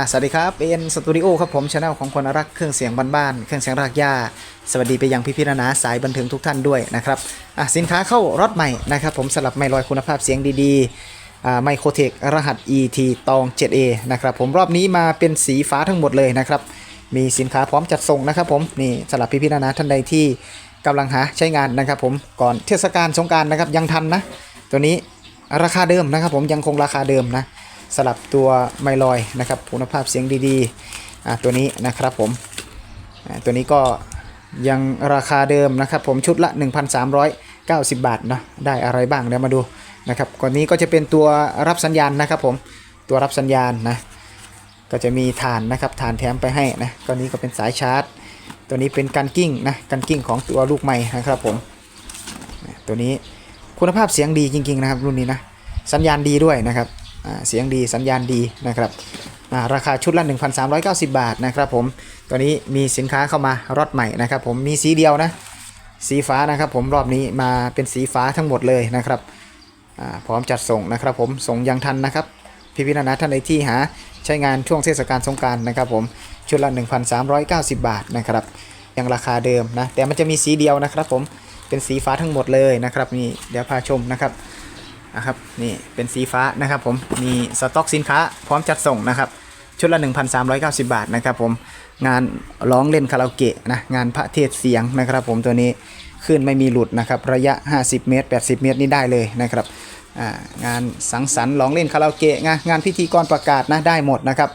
อะสวัสดีครับเอ็นสตูดิโอครับผมช anel ของคนรักเครื่องเสียงบ้านๆเครื่องเสียงรากหญ้าสวัสดีไปยังพี่พี่ๆนานาสายบันเทิงทุกท่านด้วยนะครับอะสินค้าเข้ารถใหม่นะครับผมสลับไม่ลอยคุณภาพเสียงดีๆอ่าไมโครเทครหัส ET ตอง 7A นะครับผมรอบนี้มาเป็นสีฟ้าทั้งหมดเลยนะครับมีสินค้าพร้อมจัดส่งนะครับผมนี่สำหรับพี่พี่ๆนานาท่านใดที่กำลังหาใช้งานนะครับผมก่อนเทศกาลสงการนะครับยังทันนะตัวนี้ราคาเดิมนะครับผมยังคงราคาเดิมนะ สลับตัวไมลอยนะครับคุณภาพเสียงดีๆอ่าตัวนี้นะครับผมตัวนี้ก็ยังราคาเดิมนะครับผมชุดละ 1,390 บาทเนาะได้อะไรบ้างเดี๋ยวมาดูนะครับก่อนนี้ก็จะเป็นตัวรับสัญญาณนะครับผมตัวรับสัญญาณนะก็จะมีฐานนะครับฐานแถมไปให้นะก็นี้ก็เป็นสายชาร์จ ตัวนี้เป็นกันกิ้งนะกันกิ้งของตัวลูกไม้นะครับผมตัวนี้คุณภาพเสียงดีจริงๆนะครับรุ่นนี้นะสัญญาณดีด้วยนะครับ เสียงดีสัญญาณดีนะครับราคาชุดละ 1,390 บาทนะครับผมตัวนี้มีสินค้าเข้ามารอดใหม่นะครับผมมีสีเดียวนะสีฟ้านะครับผมรอบนี้มาเป็นสีฟ้าทั้งหมดเลยนะครับพร้อมจัดส่งนะครับผมส่งยังทันนะครับพี่พินานะท่านใดที่หาใช้งานช่วงเทศกาลสงกรารนะครับผมชุดละ 1,390 บาทนะครับยังราคาเดิมนะแต่มันจะมีสีเดียวนะครับผมเป็นสีฟ้าทั้งหมดเลยนะครับนี่เดี๋ยวพาชมนะครับ นะครับนี่เป็นสีฟ้านะครับผมมีสต็อกสินค้าพร้อมจัดส่งนะครับชุดละ 1,390 บาทนะครับผมงานร้องเล่นคาราโอเกะนะงานพระเทศเสียงนะครับผมตัวนี้ขึ้นไม่มีหลุดนะครับระยะ 50 เมตร 80 เมตรนี่ได้เลยนะครับงานสังสรรค์ร้องเล่นคาราโอเกะงานงานพิธีกรประกาศนะได้หมดนะครับ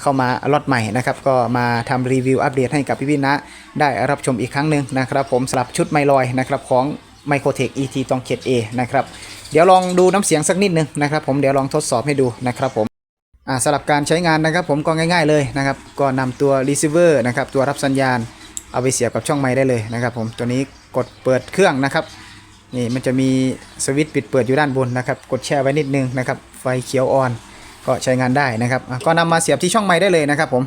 เข้ามาล็อตใหม่นะครับก็มาทำรีวิวอัปเดตให้กับพี่พี่นะได้รับชมอีกครั้งหนึ่งนะครับผมสำหรับชุดไมลอยนะครับของ m i c r o t e c h ET ตองเขต A นะครับ เดี๋ยวลองดูน้ำเสียงสักนิดหนึงนะครับผมเดี๋ยวลองทดสอบให้ดูนะครับผมสำหรับการใช้งานนะครับผมก็ง่าย ๆเลยนะครับก็นำตัว receiver นะครับตัวรับสัญญาณเอาไปเสียบกับช่องไม้ได้เลยนะครับผมตัวนี้กดเปิดเครื่องนะครับนี่มันจะมีสวิตช์ปิดเปิดอยู่ด้านบนนะครับกดแช่ไว้นิดนึงนะครับไฟเขียวออนก็ใช้งานได้นะครับก็นำมาเสียบที่ช่องไม้ได้เลยนะครับผม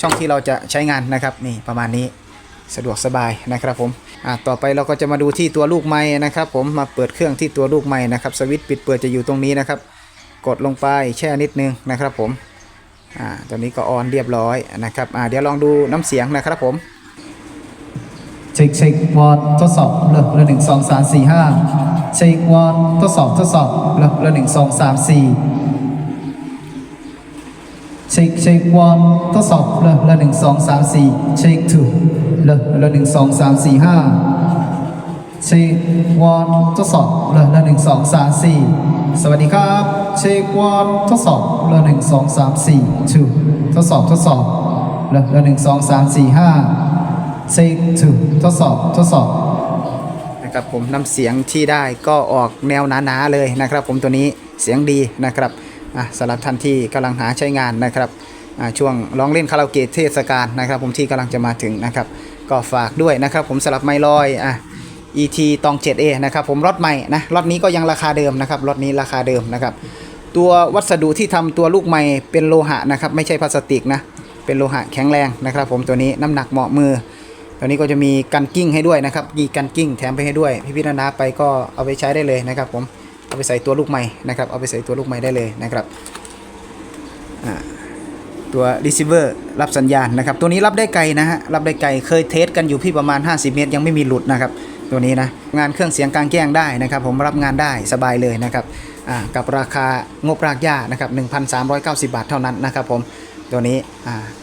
ช่องที่เราจะใช้งานนะครับนี่ประมาณนี้ สะดวกสบายนะครับผมอะต่อไปเราก็จะมาดูที่ตัวลูกไม้นะครับ ผมมาเปิดเครื่องที่ตัวลูกไม้นะครับ สวิตช์ปิดเปิดจะอยู่ตรงนี้นะครับ กดลงไปแช่นิดนึงนะครับ ผมอ่าตัวนี้ก็ออนเรียบร้อยนะครับอ่าเดี๋ยวลองดูน้ำเสียงนะครับผมเช็คเช็ควอดทดสอบเริ่มละหนึ่งสองสามสี่ห้าเช็ควอดทดสอบทดสอบเริ่มละหนึ่งสองสามสี่เช็คเช็ควอดทดสอบเริ่มละหนึ่งสองสามสี่เช็คทู เริ่มละหนึ่งสองสามสี่ห้าเช็ควอดทดสอบเริ่มละหนึ่งสองสามสี่สวัสดีครับเช็ควอดทดสอบเริ่มหนึ่งสองสามสี่ทูทดสอบทดสอบเริ่มละหนึ่งสองสามสี่ห้าเช็คทูทดสอบทดสอบนะครับผมน้ำเสียงที่ได้ก็ออกแนวหนาๆเลยนะครับ ผมตัวนี้เสียงดีนะครับสำหรับท่านที่กำลังหาใช้งานนะครับช่วงร้องเล่นคาราโอเกะเทศกาลนะครับ ผมที่กำลังจะมาถึงนะครับ ก็ฝากด้วยนะครับผมสำหรับไมลอยอะ ET ตอง 7A นะครับผมรถใหม่นะรถนี้ก็ยังราคาเดิมนะครับรถนี้ราคาเดิมนะครับ ตัววัสดุที่ทำตัวลูกไม้เป็นโลหะนะครับไม่ใช่พลาสติกนะเป็นโลหะแข็งแรงนะครับผมตัวนี้น้ำหนักเหมาะมือตัวนี้ก็จะมีกันกิ้งให้ด้วยนะครับมีกันกิ้งแถมไปให้ด้วย พี่พินานาไปก็เอาไปใช้ได้เลยนะครับผมเอาไปใส่ตัวลูกไม้นะครับเอาไปใส่ตัวลูกไม้ได้เลยนะครับอ่า ตัว receiver รับสัญญาณนะครับ ตัวนี้รับได้ไกลนะฮะ รับได้ไกล เคยเทสกันอยู่ที่ประมาณ 50 เมตร ยังไม่มีหลุดนะครับ ตัวนี้นะ งานเครื่องเสียงกลางแจ้งได้นะครับ ผมรับงานได้สบายเลยนะครับกับราคางบรากหญ้านะครับ 1,390 บาทเท่านั้นนะครับผม ตัวนี้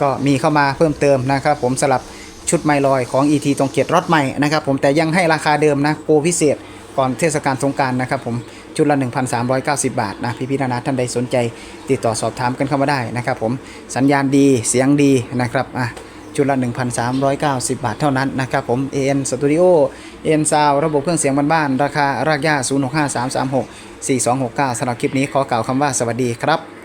ก็มีเข้ามาเพิ่มเติมนะครับ ผมสลับชุดไมลอยของ ET ตรงเกียรติรถใหม่นะครับ ผมแต่ยังให้ราคาเดิมนะโปรพิเศษก่อนเทศกาลสงการนะครับผม ชุดละ 1,390 บาทนะพี่พี่ๆนานาท่านใดสนใจ ติดต่อสอบถามกันเข้ามาได้นะครับผมสัญญาณดีเสียงดีนะครับอะชุดละ 1,390 บาทเท่านั้นนะครับผม AN Studio AN Sound ระบบเครื่องเสียงบ้านๆราคารากหญ้า 065336 4269สำหรับคลิปนี้ขอกล่าวคำว่าสวัสดีครับ